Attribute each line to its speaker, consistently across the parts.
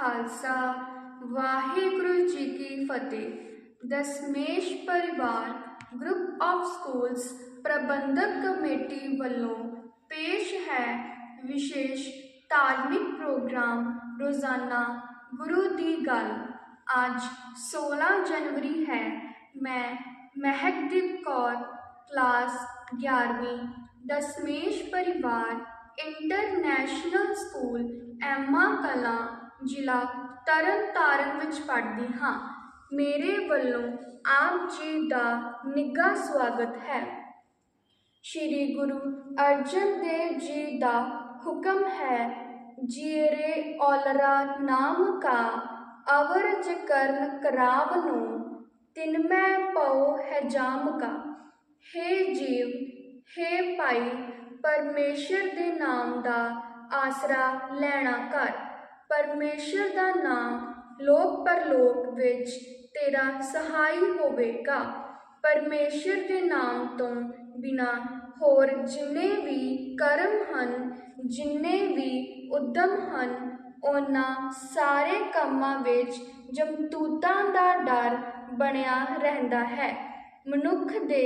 Speaker 1: Khalsa, Waheguru ji Ki Fateh. Dashmesh Parivar group of schools Parbandhak committee ਵੱਲੋਂ ਪੇਸ਼ ਹੈ ਵਿਸ਼ੇਸ਼ ਧਾਰਮਿਕ ਪ੍ਰੋਗਰਾਮ, ਰੋਜ਼ਾਨਾ ਗੁਰੂ ਦੀ ਗੱਲ। ਅੱਜ 16 ਜਨਵਰੀ ਹੈ। ਮੈਂ ਮਹਿਕਦੀਪ ਕੌਰ, ਕਲਾਸ 11ਵੀਂ Dasmesh Parivar, international school, Emma Kalan ਜ਼ਿਲ੍ਹਾ ਤਰਨਤਾਰਨ ਵਿੱਚ ਪੜ੍ਹਦੀ ਹਾਂ। ਮੇਰੇ ਵੱਲੋਂ ਆਪ ਜੀ ਦਾ ਨਿੱਘਾ ਸਵਾਗਤ ਹੈ। ਸ਼੍ਰੀ ਗੁਰੂ ਅਰਜਨ ਦੇਵ ਜੀ ਦਾ ਹੁਕਮ ਹੈ, ਜੀਰੇ ਔਲਰਾ ਨਾਮ ਕਾ ਅਵਰ ਜਕਰਨ ਕਰਾਵ ਨੂੰ, ਤਿਨ ਮੈਂ ਪਉ ਹੈ ਜਾਮ ਕਾ। ਹੇ ਜੀਵ, ਹੇ ਭਾਈ, ਪਰਮੇਸ਼ਰ ਦੇ ਨਾਮ ਦਾ ਆਸਰਾ ਲੈਣਾ ਕਰ। ਪਰਮੇਸ਼ਰ ਦਾ ਨਾਮ ਲੋਕ ਪਰਲੋਕ ਵਿੱਚ ਤੇਰਾ ਸਹਾਈ ਹੋਵੇਗਾ। ਪਰਮੇਸ਼ਰ ਦੇ ਨਾਮ ਤੋਂ ਬਿਨਾ ਹੋਰ ਜਿੰਨੇ ਵੀ ਕਰਮ ਹਨ, ਜਿੰਨੇ ਵੀ ਉਦਮ ਹਨ, ਉਹਨਾਂ ਸਾਰੇ ਕੰਮਾਂ ਵਿੱਚ ਜਮਤੂਤਾਂ ਦਾ ਡਰ ਬਣਿਆ ਰਹਿੰਦਾ ਹੈ। ਮਨੁੱਖ ਦੇ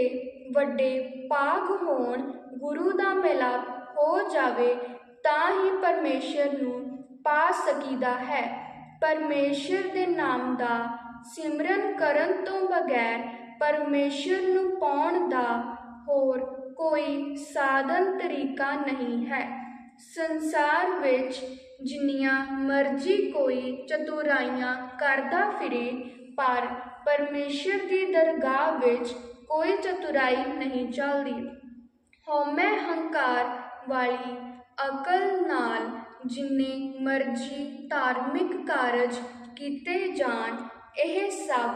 Speaker 1: ਵੱਡੇ ਪਾਗ ਹੋਣ, ਗੁਰੂ ਦਾ ਮਿਲਾਪ ਹੋ ਜਾਵੇ, ਤਾਂ ਹੀ ਪਰਮੇਸ਼ਰ ਨੂੰ ਪਾ ਸਕੀਦਾ ਹੈ। ਪਰਮੇਸ਼ਰ ਦੇ ਨਾਮ ਦਾ ਸਿਮਰਨ ਕਰਨ ਤੋਂ ਬਗੈਰ ਪਰਮੇਸ਼ਰ ਨੂੰ ਪਾਉਣ ਦਾ ਹੋਰ ਕੋਈ ਸਾਧਨ ਤਰੀਕਾ ਨਹੀਂ ਹੈ। ਸੰਸਾਰ ਵਿੱਚ ਜਿੰਨੀਆਂ ਮਰਜ਼ੀ ਕੋਈ ਚਤੁਰਾਈਆਂ ਕਰਦਾ ਫਿਰੇ, ਪਰ ਪਰਮੇਸ਼ਰ ਦੀ ਦਰਗਾਹ ਵਿੱਚ ਕੋਈ ਚਤੁਰਾਈ ਨਹੀਂ ਚੱਲਦੀ। ਹਉਮੈ ਹੰਕਾਰ ਵਾਲੀ ਅਕਲ ਨਾਲ ਜਿੰਨੇ ਮਰਜ਼ੀ ਧਾਰਮਿਕ ਕਾਰਜ ਕੀਤੇ ਜਾਣ, ਇਹ ਸਭ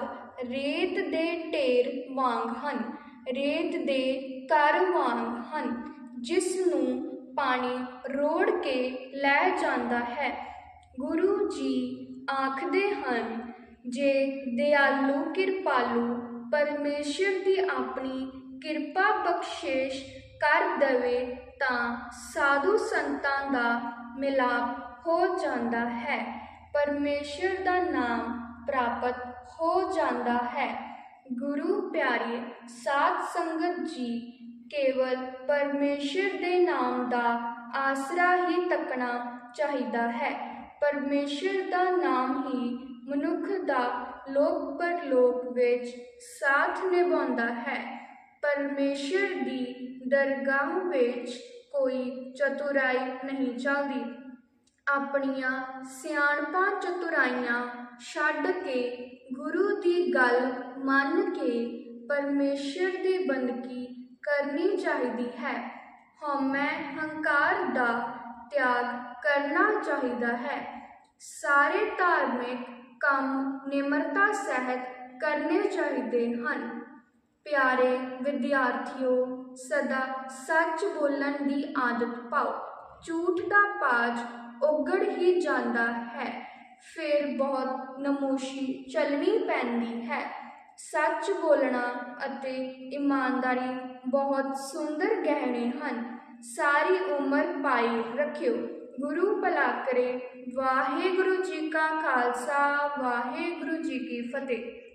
Speaker 1: ਰੇਤ ਦੇ ਢੇਰ ਵਾਂਗ ਹਨ। ਰੇਤ ਦੇ ਘਰ ਵਾਂਗ ਹਨ, ਜਿਸ ਨੂੰ ਪਾਣੀ ਰੋੜ ਕੇ ਲੈ ਜਾਂਦਾ ਹੈ। ਗੁਰੂ ਜੀ ਆਖਦੇ ਹਨ, ਜੇ ਦਿਆਲੂ ਕਿਰਪਾਲੂ ਪਰਮੇਸ਼ਰ ਦੀ ਆਪਣੀ ਕਿਰਪਾ ਬਖਸ਼ੇਸ਼ ਕਰ ਦਵੇ ਤਾਂ ਸਾਧੂ ਸੰਤਾਂ ਦਾ ਮਿਲਾਪ ਹੋ ਜਾਂਦਾ ਹੈ। ਪਰਮੇਸ਼ਰ ਦਾ ਨਾਮ ਪ੍ਰਾਪਤ ਹੋ ਜਾਂਦਾ ਹੈ। ਗੁਰੂ ਪਿਆਰੇ, ਸਾਧ ਸੰਗਤ ਜੀ, ਕੇਵਲ ਪਰਮੇਸ਼ਰ ਦੇ ਨਾਮ ਦਾ ਆਸਰਾ ਹੀ ਤੱਕਣਾ ਚਾਹੀਦਾ ਹੈ। ਪਰਮੇਸ਼ਰ ਦਾ ਨਾਮ ਹੀ ਮਨੁੱਖ ਦਾ ਲੋਕ ਪਰਲੋਕ ਵਿੱਚ ਸਾਥ ਨਿਭਾਉਂਦਾ ਹੈ। ਪਰਮੇਸ਼ਰ ਦੀ ਦਰਗਾਹ ਵਿੱਚ ਕੋਈ ਚਤੁਰਾਈ ਨਹੀਂ ਚੱਲਦੀ। ਆਪਣੀਆਂ ਸਿਆਣਪਾਂ ਚਤੁਰਾਈਆਂ ਛੱਡ ਕੇ ਗੁਰੂ ਦੀ ਗੱਲ ਮੰਨ ਕੇ ਪਰਮੇਸ਼ਰ ਦੀ ਬੰਦਗੀ ਕਰਨੀ ਚਾਹੀਦੀ ਹੈ। ਹਉਮੈ ਹੰਕਾਰ ਦਾ ਤਿਆਗ ਕਰਨਾ ਚਾਹੀਦਾ ਹੈ। ਸਾਰੇ ਧਾਰਮਿਕ ਕੰਮ ਨਿਮਰਤਾ ਸਹਿਤ ਕਰਨੇ ਚਾਹੀਦੇ ਹਨ। ਪਿਆਰੇ ਵਿਦਿਆਰਥੀਓ, ਸਦਾ ਸੱਚ ਬੋਲਣ ਦੀ ਆਦਤ ਪਾਓ। ਝੂਠ ਦਾ ਪਾਜ ਉਗੜ ਹੀ ਜਾਂਦਾ ਹੈ। ਫਿਰ ਬਹੁਤ ਨਮੋਸ਼ੀ ਚੱਲਣੀ ਪੈਂਦੀ ਹੈ। ਸੱਚ ਬੋਲਣਾ ਅਤੇ ਇਮਾਨਦਾਰੀ ਬਹੁਤ ਸੁੰਦਰ ਗਹਿਣੇ ਹਨ। ਸਾਰੀ ਉਮਰ ਪਾਈ ਰੱਖਿਓ। ਗੁਰੂ ਭਲਾ ਕਰੇ ਵਾਹਿਗੁਰੂ ਜੀ ਕਾ ਖਾਲਸਾ, ਵਾਹਿਗੁਰੂ ਜੀ ਕੀ ਫਤਿਹ।